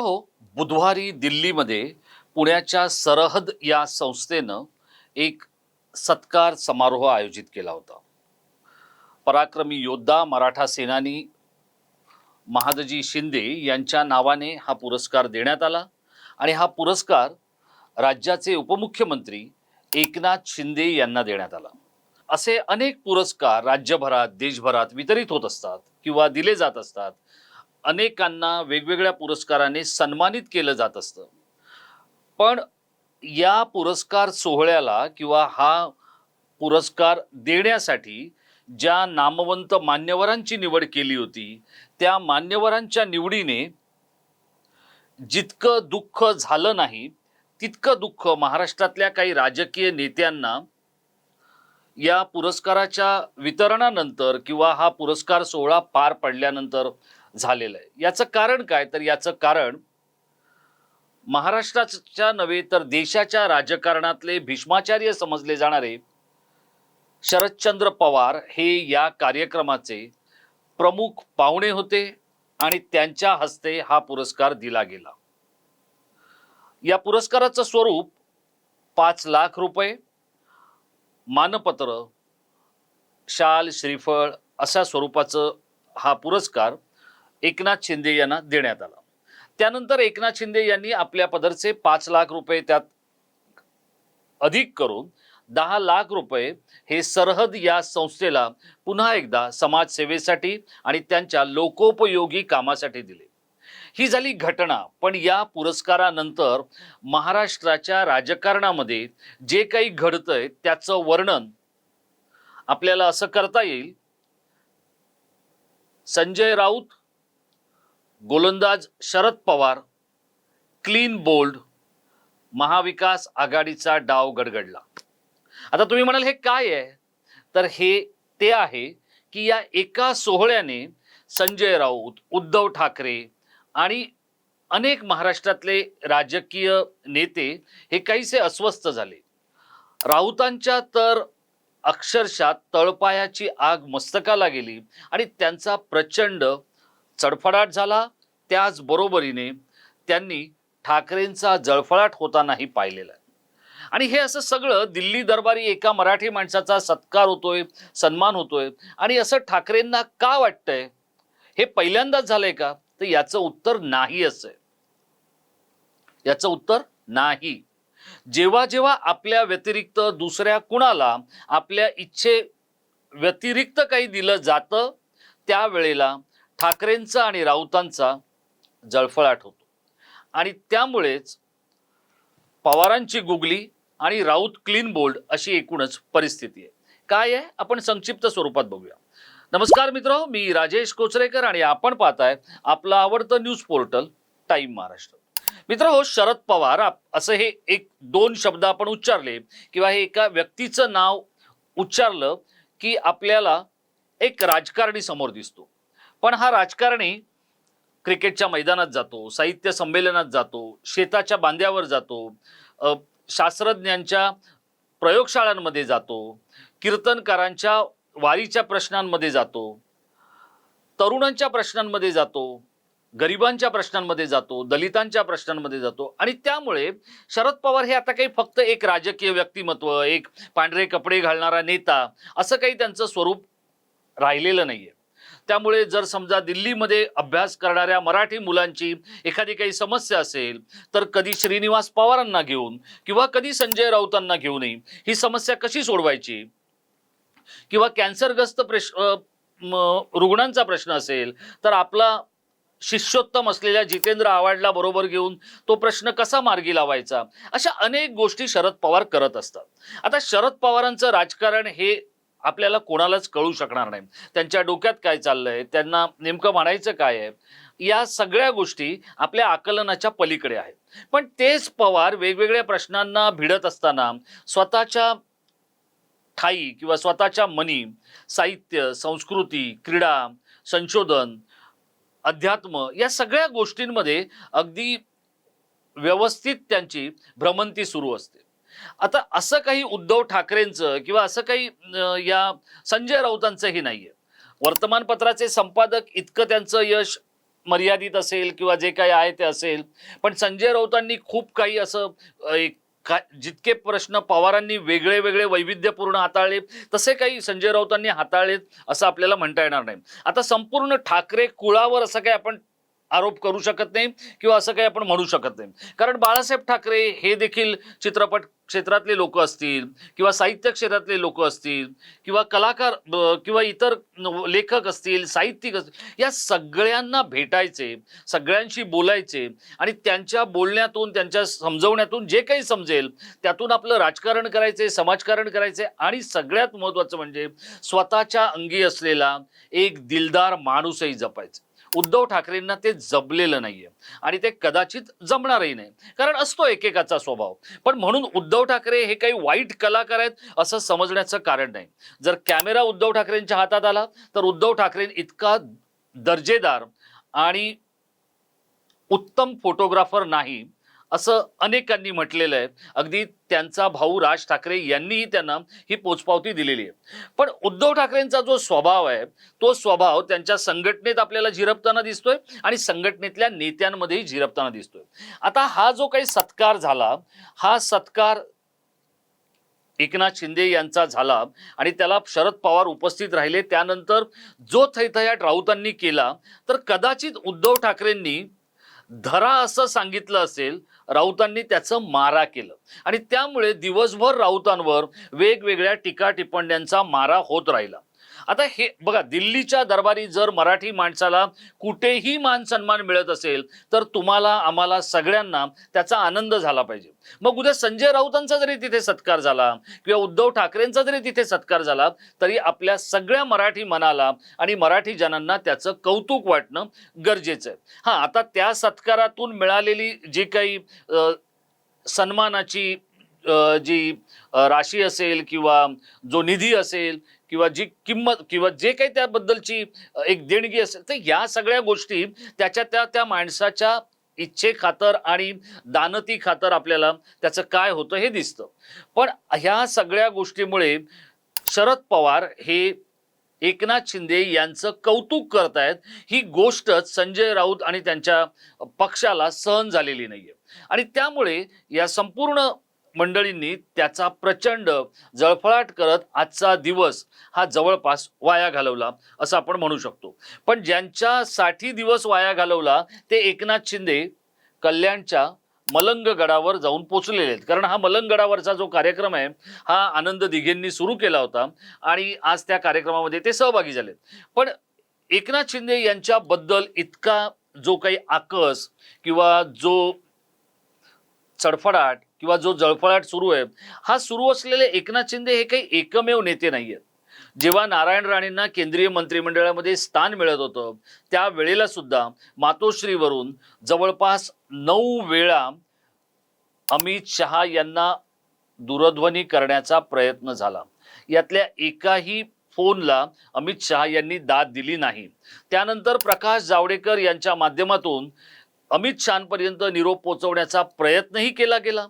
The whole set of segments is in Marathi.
हो. बुधवारी दिल्लीमध्ये पुण्याच्या सरहद या संस्थेनं एक सत्कार समारोह आयोजित केला होता. पराक्रमी योद्धा मराठा सेनानी महादजी शिंदे यांच्या नावाने हा पुरस्कार देण्यात आला आणि हा पुरस्कार राज्याचे उपमुख्यमंत्री एकनाथ शिंदे यांना देण्यात आला. असे अनेक पुरस्कार राज्यभरात देशभरात वितरित होत असतात किंवा दिले जात असतात. अनेकांना वेगवेगळ्या पुरस्काराने सन्मानित केलं जात असतं. पण या पुरस्कार सोहळ्याला किंवा हा पुरस्कार देण्यासाठी ज्या नामवंत मान्यवरांची निवड केली होती त्या मान्यवरांच्या निवडीने जितकं दुःख झालं नाही तितकं दुःख महाराष्ट्रातल्या काही राजकीय नेत्यांना या पुरस्काराच्या वितरणानंतर किंवा हा पुरस्कार सोहळा पार पडल्यानंतर झालेलं आहे. याचं कारण काय? तर याचं कारण महाराष्ट्राच्या नव्हे तर देशाच्या राजकारणातले भीष्माचार्य समजले जाणारे शरदचंद्र पवार हे या कार्यक्रमाचे प्रमुख पाहुणे होते आणि त्यांच्या हस्ते हा पुरस्कार दिला गेला. या पुरस्काराचं स्वरूप पाच लाख रुपये मानपत्र शाल श्रीफळ अशा स्वरूपाचं हा पुरस्कार एकनाथ शिंदे यांना देण्यात आला. त्यानंतर एकनाथ शिंदे यांनी आपल्या पदरचे पाच लाख रुपये त्यात अधिक करून दहा लाख रुपये हे सरहद या संस्थेला पुन्हा एकदा समाजसेवेसाठी आणि त्यांच्या लोकोपयोगी कामासाठी दिले. ही झाली घटना. पण या पुरस्कारानंतर महाराष्ट्राच्या राजकारणामध्ये जे काही घडतंय त्याचं वर्णन आपल्याला असं करता येईल. संजय राऊत गोलंदाज शरद पवार क्लीन बोल्ड महाविकास आघाडीचा डाव गडगडला. आता तुम्ही म्हणाल हे काय आहे? तर हे ते आहे की या एका सोहळ्याने संजय राऊत उद्धव ठाकरे आणि अनेक महाराष्ट्रातले राजकीय नेते हे काहीसे अस्वस्थ झाले. राऊतांच्या तर अक्षरशः तळपायाची आग मस्तकाला गेली आणि त्यांचा प्रचंड चडफडाट झाला. त्याचबरोबरीने त्यांनी ठाकरेंचा जळफळाट होतानाही पाहिलेला आहे. आणि हे असं सगळं दिल्ली दरबारी एका मराठी माणसाचा सत्कार होतोय सन्मान होतोय. आणि असं ठाकरेंना का वाटतंय? हे पहिल्यांदाच झालंय का? तर याचं उत्तर नाही असं याचं उत्तर नाही. जेव्हा जेव्हा आपल्या व्यतिरिक्त दुसऱ्या कुणाला आपल्या इच्छे व्यतिरिक्त काही दिलं जातं त्यावेळेला ठाकरेंचा आणि राऊतांचा जळफळाट होतो. आणि त्यामुळेच पवारांची गुगली आणि राऊत क्लीन बोल्ड अशी एकूणच परिस्थिती आहे. काय आहे? आपण संक्षिप्त स्वरूपात बघूया. नमस्कार मित्र मी राजेश कोचरेकर आणि आपण पाहताय आपलं आवडतं न्यूज पोर्टल टाइम महाराष्ट्र. मित्र हो शरद पवार असं हे एक दोन शब्द आपण उच्चारले किंवा हे एका व्यक्तीचं नाव उच्चारलं की आपल्याला एक राजकारणी समोर दिसतो. पण हा राजकारणी क्रिकेटच्या मैदानात जातो साहित्य संमेलनात जातो शेताच्या बांध्यावर जातो शास्त्रज्ञांच्या प्रयोगशाळांमध्ये जातो कीर्तनकारांच्या वारीच्या प्रश्नांमध्ये जातो तरुणांच्या प्रश्नांमध्ये जातो गरिबांच्या प्रश्नांमध्ये जातो दलितांच्या प्रश्नांमध्ये जातो आणि त्यामुळे शरद पवार हे आता काही फक्त एक राजकीय व्यक्तिमत्व एक पांढरे कपडे घालणारा नेता असं काही त्यांचं स्वरूप राहिलेलं नाही आहे त्यामुळे जर समजा दिल्लीमध्ये अभ्यास करणाऱ्या मराठी मुलांची एखादी काही समस्या असेल तर कधी श्रीनिवास पवारांना घेऊन किंवा कधी संजय राऊतांना घेऊनही ही समस्या कशी सोडवायची? किंवा कॅन्सरग्रस्त प्रश म, रुग्णांचा प्रश्न असेल तर आपला शिष्योत्तम असलेल्या जितेंद्र आव्हाडला बरोबर घेऊन तो प्रश्न कसा मार्गी लावायचा? अशा अनेक गोष्टी शरद पवार करत असतात. आता शरद पवारांचं राजकारण हे आपल्याला कोणालाच कळू शकणार नाही. त्यांच्या डोक्यात काय चाललंय? त्यांना नेमकं म्हणायचं काय आहे? या सगळ्या गोष्टी आपल्या आकलनाच्या पलीकडे आहेत. पण तेच पवार वेगवेगळ्या प्रश्नांना भिडत असताना स्वतःच्या ठाई किंवा स्वतःच्या मनी साहित्य संस्कृती क्रीडा संशोधन अध्यात्म या सगळ्या गोष्टींमध्ये अगदी व्यवस्थित त्यांची भ्रमंती सुरू असते. आता असं काही उद्धव ठाकरेंचं किंवा असं काही या संजय राऊतांचंही नाहीये. वर्तमानपत्राचे संपादक इतकं त्यांचं यश मर्यादित असेल किंवा जे काही आहे ते असेल पण संजय राऊतांनी खूप काही असं एक का जितके प्रश्न पवारांनी वेगळे वेगळे वैविध्यपूर्ण हाताळले तसे काही संजय राऊतांनी हाताळलेत असं आपल्याला म्हणता येणार नाही. आता संपूर्ण ठाकरे कुळावर असं काही आपण आरोप करू शकत नाही किंवा असं काही आपण म्हणू शकत नाही. कारण बाळासाहेब ठाकरे हे देखील चित्रपट क्षेत्रातले लोक असतील किंवा साहित्य क्षेत्रातले लोक असतील किंवा कलाकार किंवा इतर लेखक असतील साहित्यिक असतील या सगळ्यांना भेटायचे सगळ्यांशी बोलायचे आणि त्यांच्या बोलण्यातून त्यांच्या समजवण्यातून जे काही समजेल त्यातून आपलं राजकारण करायचे समाजकारण करायचे आणि सगळ्यात महत्त्वाचं म्हणजे स्वतःच्या अंगी असलेला एक दिलदार माणूसही जपायचा. उद्धव ठाकरेंना ते जमलेलं नाहीये. आणि ते कदाचित जमणारही नाही. कारण असतो एकेकाचा स्वभाव. पण म्हणून उद्धव ठाकरे हे काही वाईट कलाकार आहेत असं समजण्याचं कारण नाही. जर कॅमेरा उद्धव ठाकरेंच्या हातात आला तर उद्धव ठाकरे इतका दर्जेदार आणि उत्तम फोटोग्राफर नाही असं अनेकांनी म्हटलेलं आहे. अगदी त्यांचा भाऊ राज ठाकरे यांनीही त्यांना ही पोचपावती दिलेली आहे. पण उद्धव ठाकरेंचा जो स्वभाव आहे तो स्वभाव त्यांच्या संघटनेत आपल्याला झिरपताना दिसतोय आणि संघटनेतल्या नेत्यांमध्येही झिरपताना दिसतोय. आता हा जो काही सत्कार झाला हा सत्कार एकनाथ शिंदे यांचा झाला आणि त्याला शरद पवार उपस्थित राहिले. त्यानंतर जो थैथयाट राऊतांनी केला तर कदाचित उद्धव ठाकरेंनी धरा असं सांगितलं असेल राऊतांनी त्याचं मारा केलं. आणि त्यामुळे दिवसभर राऊतांवर वेगवेगळ्या टीका टिप्पण्यांचा मारा होत राहिला. आता हे बघा दिल्लीच्या दरबारी जर मराठी माणसाला कुठेही मान सन्मान मिळत असेल तर तुम्हाला आम्हाला सगळ्यांना त्याचा आनंद झाला पाहिजे. मग उद्या संजय राऊतांचा जरी तिथे सत्कार झाला किंवा उद्धव ठाकरेंचा जरी तिथे सत्कार झाला तरी आपल्या सगळ्या मराठी मनाला आणि मराठी जनांना त्याचं कौतुक वाटणं गरजेचं आहे. हां आता त्या सत्कारातून मिळालेली जी काही सन्मानाची जी राशी असेल किंवा जो निधी असेल किंवा जी किंमत किंवा जे काही त्याबद्दलची एक देणगी असेल तर या सगळ्या गोष्टी त्याच्या त्या त्या माणसाच्या इच्छे खातर आणि दानती खातर आपल्याला त्याचं काय होतं हे दिसतं. पण ह्या सगळ्या गोष्टीमुळे शरद पवार हे एकनाथ शिंदे यांचं कौतुक करतायत ही गोष्टच संजय राऊत आणि त्यांच्या पक्षाला सहन झालेली नाहीये. आणि त्यामुळे या संपूर्ण मंडळींनी त्याचा प्रचंड जळफळाट करत आजचा दिवस हा जवळपास वाया घालवला असं आपण म्हणू शकतो. पण ज्यांच्यासाठी दिवस वाया घालवला ते एकनाथ शिंदे कल्याणच्या मलंग गडावर जाऊन पोचलेले आहेत. कारण हा मलंग गडावरचा जो कार्यक्रम आहे हा आनंद दिघेंनी सुरू केला होता आणि आज त्या कार्यक्रमामध्ये ते सहभागी झाले पण एकनाथ शिंदे यांच्याबद्दल इतका जो काही आकस किंवा जो चडफडाट किंवा जो जळफळाट सुरू आहे हा सुरू असलेले एकनाथ शिंदे हे काही एकमेव नेते नाही आहेत जेव्हा नारायण राणेंना केंद्रीय मंत्रिमंडळामध्ये स्थान मिळत होतं त्या वेळेला सुद्धा मातोश्रीवरून जवळपास नऊ वेळा अमित शहा यांना दूरध्वनी करण्याचा प्रयत्न झाला. यातल्या एकाही फोनला अमित शहा यांनी दाद दिली नाही. त्यानंतर प्रकाश जावडेकर यांच्या माध्यमातून अमित शहापर्यंत निरोप पोहोचवण्याचा प्रयत्नही केला गेला.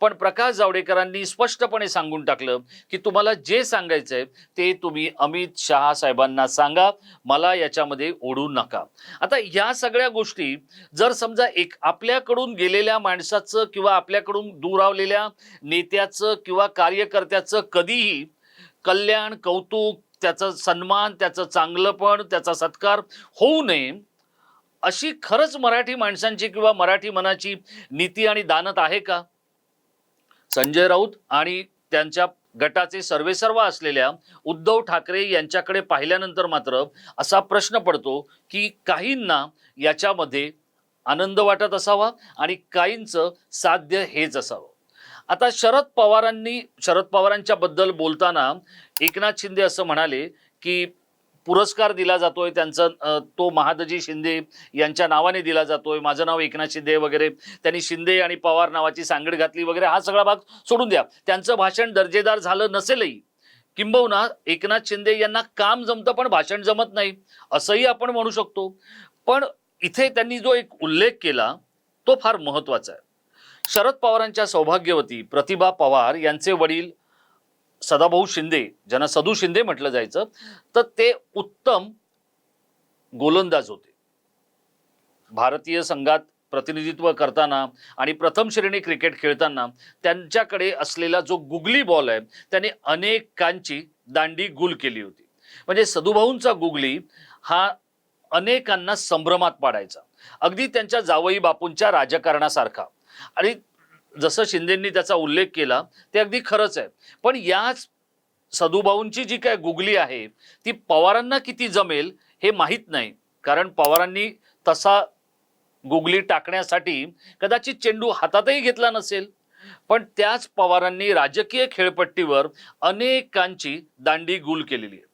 पण प्रकाश जावडेकरांनी स्पष्टपणे सांगून टाकलं की तुम्हाला जे सांगायचंय ते तुम्ही अमित शहा साहेबांना सांगा मला याच्यामध्ये ओढू नका. आता या सगळ्या गोष्टी जर समजा एक आपल्याकडून गेलेल्या माणसाचं किंवा आपल्याकडून दुरावलेल्या नेत्याचं किंवा कार्यकर्त्याचं कधीही कल्याण कौतुक त्याचा सन्मान त्याचं चांगलंपण त्याचा सत्कार होऊ नये अशी खरंच मराठी माणसांची किंवा मराठी मनाची नीती आणि दानत आहे का? संजय राऊत आणि त्यांच्या गटाचे सर्वेसर्वा असलेल्या उद्धव ठाकरे यांच्याकडे पाहिल्यानंतर मात्र असा प्रश्न पडतो की काहींना याच्यामध्ये आनंद वाटत असावा आणि काहींचं साध्य हेच असावं. आता शरद पवारांनी शरद पवारांच्या बद्दल बोलताना एकनाथ शिंदे असं म्हणाले की पुरस्कार दिला जातोय त्यांचा तो महादजी शिंदे यांच्या नावाने दिला जातोय. माझं नाव एकनाथ शिंदे वगैरे. त्यांनी शिंदे आणि पवार नावाची सांगड घातली वगैरे हा सगळा भाग सोडून द्या. त्यांचं भाषण दर्जेदार झालं नसेलही. किंबहुना एकनाथ शिंदे यांना काम जमतं पण भाषण जमत नाही असंही आपण म्हणू शकतो. पण इथे त्यांनी जो एक उल्लेख केला तो फार महत्त्वाचा आहे. शरद पवारांच्या सौभाग्यवती प्रतिभा पवार यांचे वडील सदाभाऊ शिंदे ज्यांना सदू शिंदे म्हटलं जायचं तर ते उत्तम गोलंदाज होते. भारतीय संघात प्रतिनिधित्व करताना आणि प्रथम श्रेणी क्रिकेट खेळताना त्यांच्याकडे असलेला जो गुगली बॉल आहे त्याने अनेकांची दांडी गुल केली होती. म्हणजे सदुभाऊंचा गुगली हा अनेकांना संभ्रमात पाडायचा. अगदी त्यांच्या जावई बापूंच्या राजकारणासारखा. आणि जसं शिंदेंनी त्याचा उल्लेख केला ते अगदी खरंच आहे. पण याच सदुभाऊंची जी काय गुगली आहे ती पवारांना किती जमेल हे माहीत नाही. कारण पवारांनी तसा गुगली टाकण्यासाठी कदाचित चेंडू हातातही घेतला नसेल. पण त्याच पवारांनी राजकीय खेळपट्टीवर अनेकांची दांडी गुल केलेली आहे.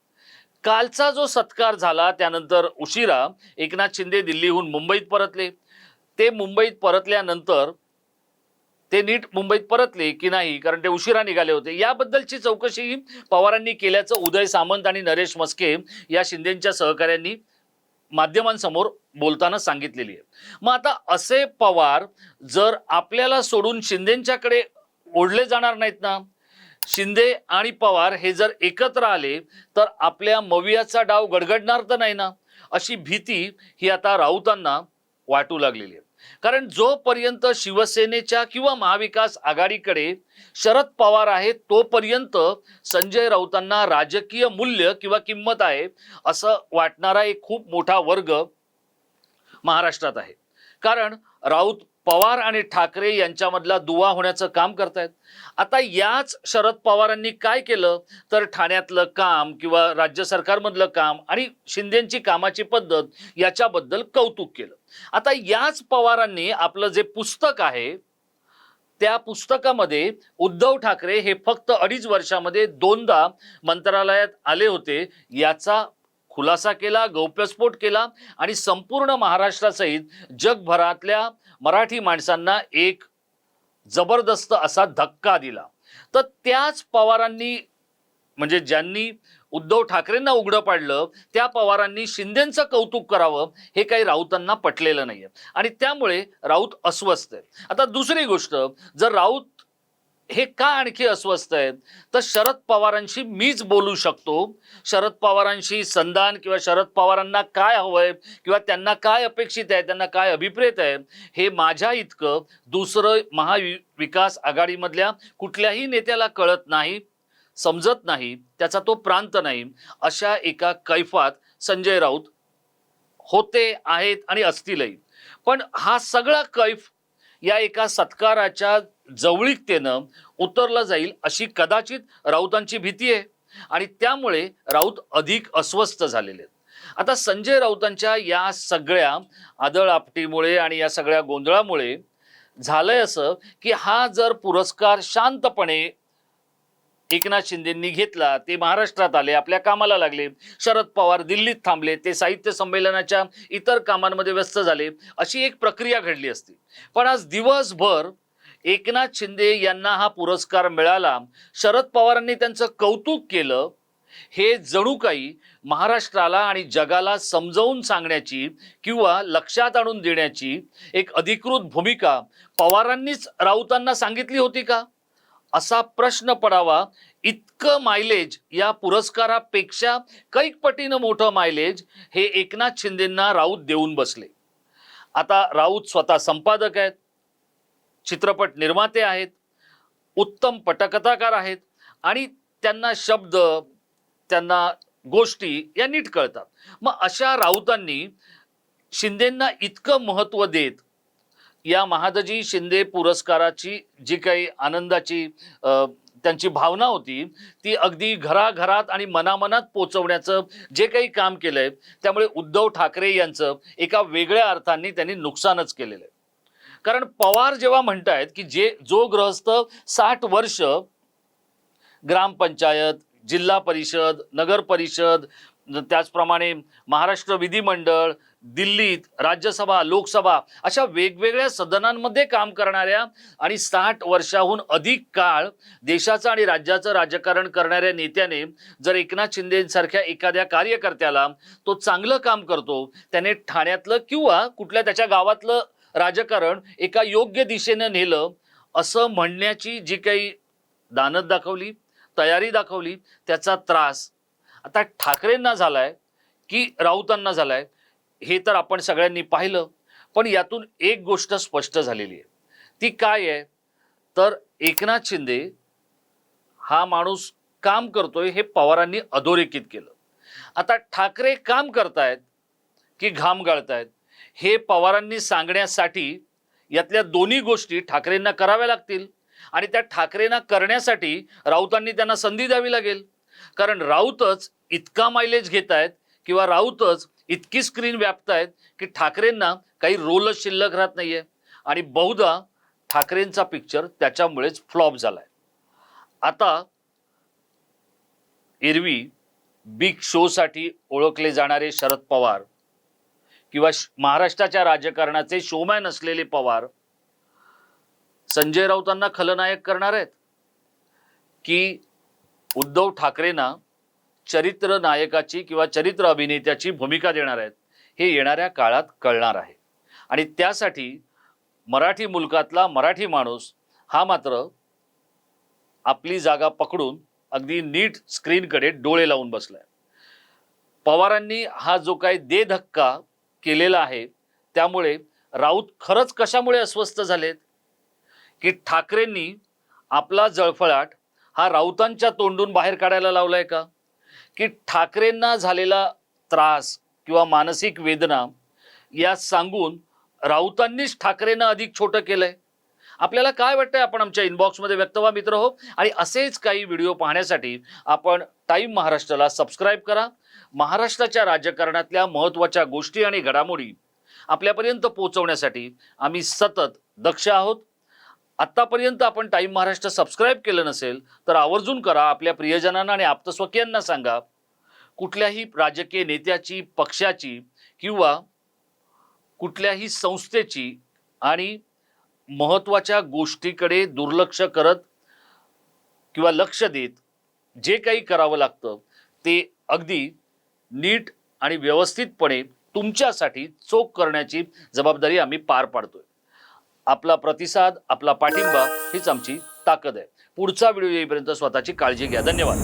कालचा जो सत्कार झाला त्यानंतर उशिरा एकनाथ शिंदे दिल्लीहून मुंबईत परतले. ते मुंबईत परतल्यानंतर ते नीट मुंबईत परतले की नाही कारण ते उशिरा निघाले होते. याबद्दलची चौकशी पवारांनी केल्याचं उदय सामंत आणि नरेश मस्के या शिंदेच्या सहकाऱ्यांनी माध्यमांसमोर बोलताना सांगितलेली आहे. मग आता असे पवार जर आपल्याला सोडून शिंदेच्याकडे ओढले जाणार नाहीत ना? शिंदे आणि पवार हे जर एकत्र आले तर आपल्या मवियाचा डाव गडगडणार तर नाही ना? अशी भीती ही आता राऊतांना वाटू लागलेली आहे. कारण जोपर्यंत शिवसेनेच्या किंवा महाविकास आघाडीकडे शरद पवार आहेत तोपर्यंत संजय राऊतांना राजकीय मूल्य किंवा किंमत आहे असं वाटणारा एक खूप मोठा वर्ग महाराष्ट्रात आहे. कारण राऊत पवार आणि ठाकरे यांच्यामधला दुवा होण्याचं काम करतायत. आता याच शरद पवारांनी काय केलं? तर ठाण्यातलं काम किंवा राज्य सरकारमधलं काम आणि शिंदेची कामाची पद्धत याच्याबद्दल कौतुक केलं. आता याच पवारांनी आपलं जे पुस्तक आहे त्या पुस्तकामध्ये उद्धव ठाकरे हे फक्त अडीच वर्षामध्ये दोनदा मंत्रालयात आले होते. याचा खुलासा केला गौप्यस्फोट केला आणि संपूर्ण महाराष्ट्रासहित जगभरातल्या मराठी माणसांना एक जबरदस्त असा धक्का दिला. तर त्याच पवारांनी म्हणजे ज्यांनी उद्धव ठाकरेंना उघडं पाडलं त्या पवारांनी शिंदेचं कौतुक करावं हे काही राऊतांना पटलेलं नाहीये. आणि त्यामुळे राऊत अस्वस्थ आहे आता दुसरी गोष्ट जर राऊत हे का आणखी अस्वस्थ आहेत? तर शरद पवारांशी मीच बोलू शकतो. शरद पवारांशी संधान किंवा शरद पवारांना काय हवंय किंवा त्यांना काय अपेक्षित आहे त्यांना काय अभिप्रेत आहे हे माझ्या इतकं दुसरं महाविकास आघाडीमधल्या कुठल्याही नेत्याला कळत नाही. समजत नाही त्याचा तो प्रांत नाही अशा एका कैफात संजय राऊत होते आहेत आणि असतीलही. पण हा सगळा कैफ या एका सत्काराच्या जवळीकतेनं उतरला जाईल अशी कदाचित राऊतांची भीती आहे. आणि त्यामुळे राऊत अधिक अस्वस्थ झालेले आहेत. आता संजय राऊतांच्या या सगळ्या आदळ आपटीमुळे आणि या सगळ्या गोंधळामुळे झालंय असं की हा जर पुरस्कार शांतपणे एकनाथ शिंदेंनी घेतला ते महाराष्ट्रात आले आपल्या कामाला लागले. शरद पवार दिल्लीत थांबले ते साहित्य संमेलनाच्या इतर कामांमध्ये व्यस्त झाले अशी एक प्रक्रिया घडली असती. पण आज दिवसभर एकनाथ शिंदे यांना हा पुरस्कार मिळाला. शरद पवारांनी त्यांचं कौतुक केलं. हे जणू काही महाराष्ट्राला आणि जगाला समजावून सांगण्याची किंवा लक्षात आणून देण्याची एक अधिकृत भूमिका पवारांनीच राऊतांना सांगितली होती का? असा प्रश्न पडावा इतकं मायलेज या पुरस्कारापेक्षा कैक पटीनं मोठं मायलेज हे एकनाथ शिंदेंना राऊत देऊन बसले. आता राऊत स्वतः संपादक आहेत चित्रपट निर्माते आहेत उत्तम पटकथाकार आहेत आणि त्यांना शब्द त्यांना गोष्टी या नीट कळतात. मग अशा राऊतांनी शिंदेंना इतकं महत्त्व देत या महादजी शिंदे पुरस्काराची जी काही आनंदाची त्यांची भावना होती ती अगदी घराघरात आणि मनामनात पोचवण्याचं जे काही काम केलंय त्यामुळे उद्धव ठाकरे यांचं एका वेगळ्या अर्थाने त्यांनी नुकसानच केलेलं आहे. कारण पवार जेव्हा म्हणतायत की जे जो ग्रहस्थ साठ वर्ष ग्रामपंचायत जिल्हा परिषद नगर परिषद त्याचप्रमाणे महाराष्ट्र विधिमंडळ दिल्लीत राज्यसभा लोकसभा अशा वेगवेगळ्या सदनांमध्ये काम करणाऱ्या आणि साठ वर्षाहून अधिक काळ देशाचं आणि राज्याचं राजकारण करणाऱ्या नेत्याने जर एकनाथ शिंदेसारख्या एखाद्या कार्यकर्त्याला तो चांगलं काम करतो त्याने ठाण्यातलं किंवा कुठल्या त्याच्या गावातलं राजकारण एका योग्य दिशेनं नेलं असं म्हणण्याची जी काही दानत दाखवली तयारी दाखवली त्याचा त्रास आता ठाकरेंना झालाय की राऊतांना झालाय हे तर आपण सगळ्यांनी पाहिलं पण यातून एक गोष्ट स्पष्ट झालेली आहे. ती काय आहे? तर एकनाथ शिंदे हा माणूस काम करतोय हे पवारांनी अधोरेखित केलं. आता ठाकरे काम करतायत की घाम गाळतायत हे पवारांनी सांगण्यासाठी यातल्या दोन्ही गोष्टी ठाकरेंना कराव्या लागतील आणि त्या ठाकरेंना करण्यासाठी राऊतांनी त्यांना संधी द्यावी लागेल. कारण राऊतच इतका मायलेज घेत आहेत किंवा राऊतच इतकी स्क्रीन व्याप्त आहेत की ठाकरेंना काही रोलच शिल्लक राहत नाहीये. आणि बहुधा ठाकरेंचा पिक्चर त्याच्यामुळेच फ्लॉप झालाय. आता एरवी बिग शोसाठी ओळखले जाणारे शरद पवार किंवा महाराष्ट्राच्या राजकारणाचे शोमॅन असलेले पवार संजय राऊतांना खलनायक करणार आहेत की उद्धव ठाकरेंना चरित्र नायकाची किंवा चरित्र अभिनेत्याची भूमिका देणार आहेत हे येणाऱ्या काळात कळणार आहे. आणि त्यासाठी मराठी मुलकातला मराठी माणूस हा मात्र आपली जागा पकडून अगदी नीट स्क्रीनकडे डोळे लावून बसलाय. पवारांनी हा जो काही दे धक्का केलेला आहे त्यामुळे राऊत खरंच कशामुळे अस्वस्थ झालेत? की ठाकरेंनी आपला जळफळाट हा राऊतांच्या तोंडून बाहेर काढायला लावलाय का? की ठाकरेंना झालेला त्रास किंवा मानसिक वेदना या सांगून राऊतांनीच ठाकरेंना अधिक छोटं केलंय. आपल्याला काय वाटतंय आपण आमच्या इनबॉक्समध्ये व्यक्त व्हा मित्र हो. आणि असेच काही व्हिडिओ पाहण्यासाठी आपण टाईम महाराष्ट्राला सबस्क्राईब करा. महाराष्ट्राच्या राजकारणातल्या महत्त्वाच्या गोष्टी आणि घडामोडी आपल्यापर्यंत पोहोचवण्यासाठी आम्ही सतत दक्ष आहोत. आत्तापर्यंत आपण टाईम महाराष्ट्र सबस्क्राईब केलं नसेल तर आवर्जून करा आपल्या प्रियजनांना आणि आप्तस्वकीयांना सांगा कुठल्याही राजकीय नेत्याची पक्षाची किंवा कुठल्याही संस्थेची आणि महत्त्वाच्या गोष्टीकडे दुर्लक्ष करत किंवा लक्ष देत जे काही करावं लागतं ते अगदी नीट आणि व्यवस्थितपणे तुमच्यासाठी चोख करण्याची जबाबदारी आम्ही पार पाडतोय. आपला प्रतिसाद आपला पाठिंबा हीच आमची ताकद आहे. पुढचा व्हिडिओ येईपर्यंत स्वतःची काळजी घ्या. धन्यवाद.